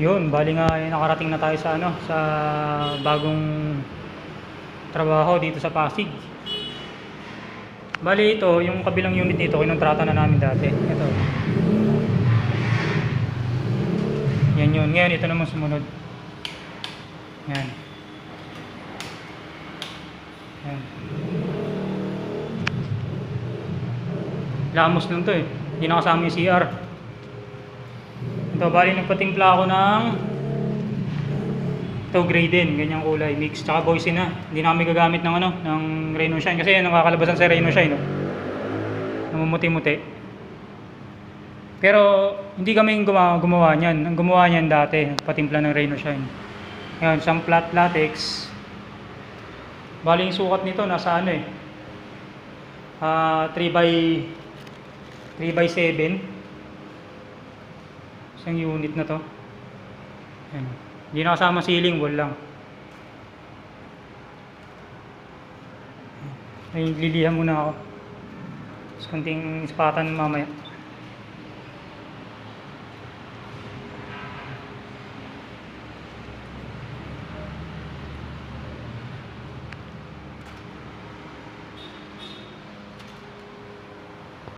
Yun, bali nga eh, nakarating na tayo sa ano, sa bagong trabaho dito sa Pasig. Bali ito, yung kabilang unit dito, kinontrata na namin dati. Ito. Yan yun. Ngayon, ito naman sumunod. Yan. Yan. Lamos lang to eh. Hindi nakasama yung CR. Ito, bali nagpatimpla ako ng ito gray din, ganyang kulay, mix, tsaka boysy na. Hindi na kami gagamit ng ano, ng Rhino Shine kasi yan ang kakalabasan sa Rhino Shine, no. Namumuti-muti. Pero hindi kami gumawa, gumawa niyan. Ang gumawa niyan dati, patimpla ng Rhino Shine. Ngayon, isang flat latex. Bali yung sukat nito nasa ano eh. Ah, 3 by 3 by 7 isang unit na to. Ayan. hindi na kasama ceiling wall lang. Ay lilihan muna ako. Tapos konting ispatan mamaya